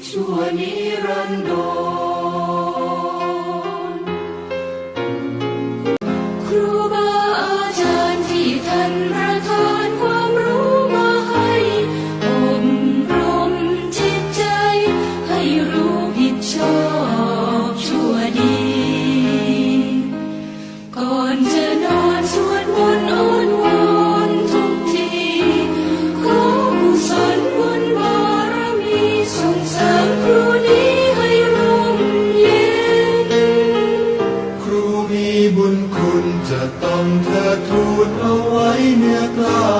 祝你 Yeah, God.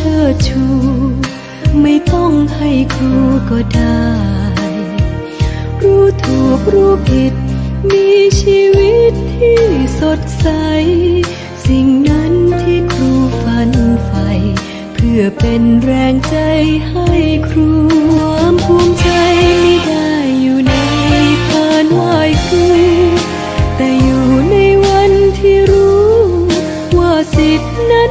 ชิดชู ไม่ต้องให้ครูก็ได้ รู้ถูกรู้ผิด มีชีวิตที่สดใส สิ่งนั้นที่ครูฝันใฝ่เพื่อเป็นแรงใจให้ครูความภูมิใจไม่ได้อยู่ในพานไหวครูแต่อยู่ในวันที่รู้ ว่าสิทธินั้น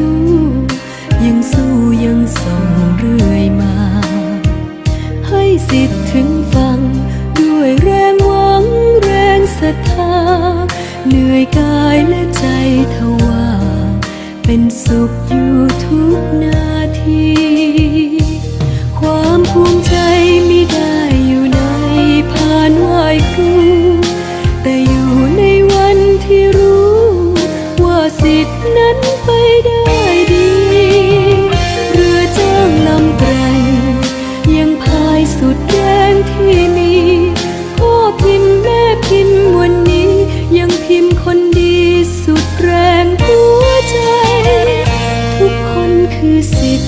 ้ ติดถึงฟัง ด้วยแรงหวังแรงศรัทธา เหนื่อยกายและใจทว่าเป็นสุขอยู่ทุกนาที ความภูมิใจไม่ได้อยู่ในผ่านไหยครู แต่อยู่ในวันที่รู้ ว่าสิทธินั้นไปได้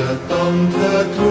The dan de troep.